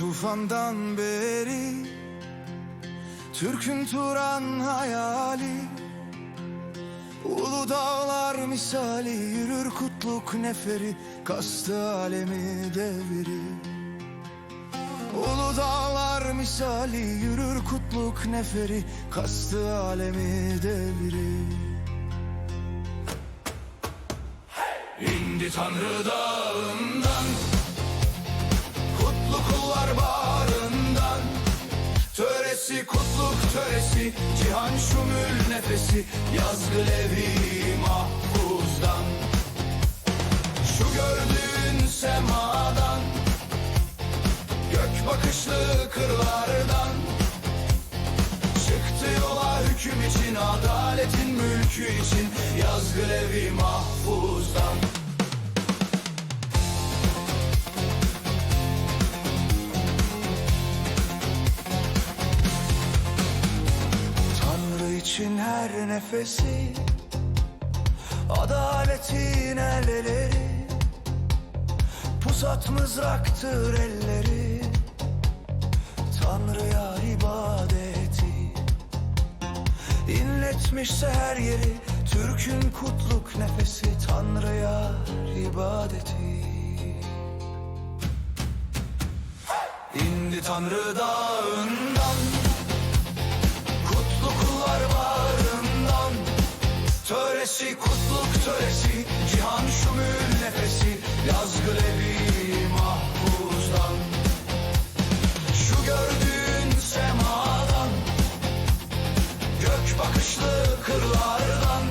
Tufandan beri Türk'ün Turan hayali. Ulu dağlar misali Yürür kutluk neferi Kastı alemi deviri Ulu dağlar misali Yürür kutluk neferi Kastı alemi deviri İndi Tanrı dağından Töresi kutluk töresi Cihan şumül nefesi Yazgı levi mahfuzdan. Şu gördüğün semadan Gök bakışlı kırlardan. Çıktı yola hüküm için Adaletin mülkü için Yazgı levi mahfuzdan için her nefesi Adaletin elleri Pusat mızraktır elleri Tanrı'ya ibadeti. İnletmişse her yeri Türk'ün kutluk nefesi Tanrı'ya ibadeti. İndi Tanrı dağından Töresi kutluk töresi Cihan şumül nefesi Yazgı levi mahfuzdan Şu gördüğün semadan Gök bakışlı kırlardan.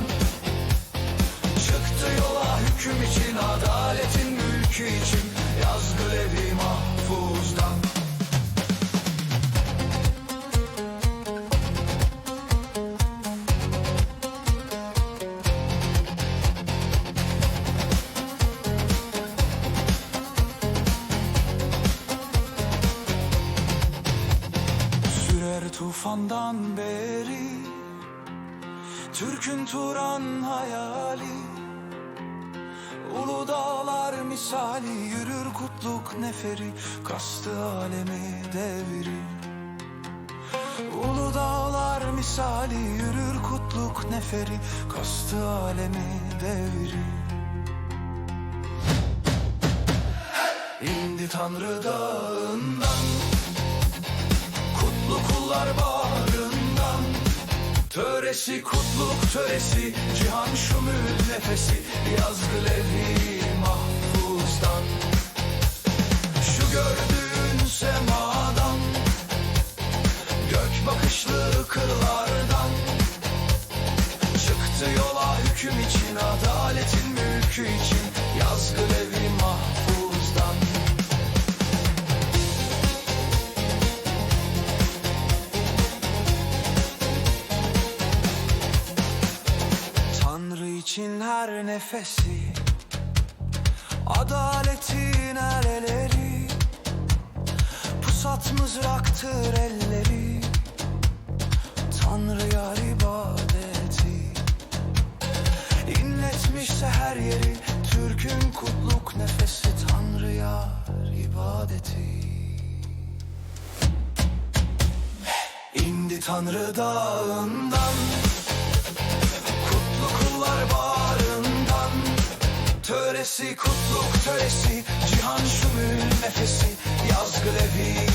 Çıktı yola hüküm için Adaletin mülkü için tufandan beri Türk'ün Turan hayali. Ulu dağlar misali Yürür kutluk neferi Kastı alemi deviri Ulu dağlar misali Yürür kutluk neferi Kastı alemi deviri İndi Tanrı dağından Töresi kutluk töresi Cihan şumül nefesi Yazgı levi mahfuzdan Şu gördüğün semadan Gök bakışlı kırlardan. Çıktı yola hüküm için Adaletin mülkü için her nefesi Adaletin eleleri Pusat mızraktır elleri Tanrı'ya ibadeti. İnletmişse her yeri Türk'ün kutluk nefesi Tanrı'ya ibadeti. İndi Tanrı dağından kölesi Kutluk töresi Cihan şümül nefesi Yaz grevi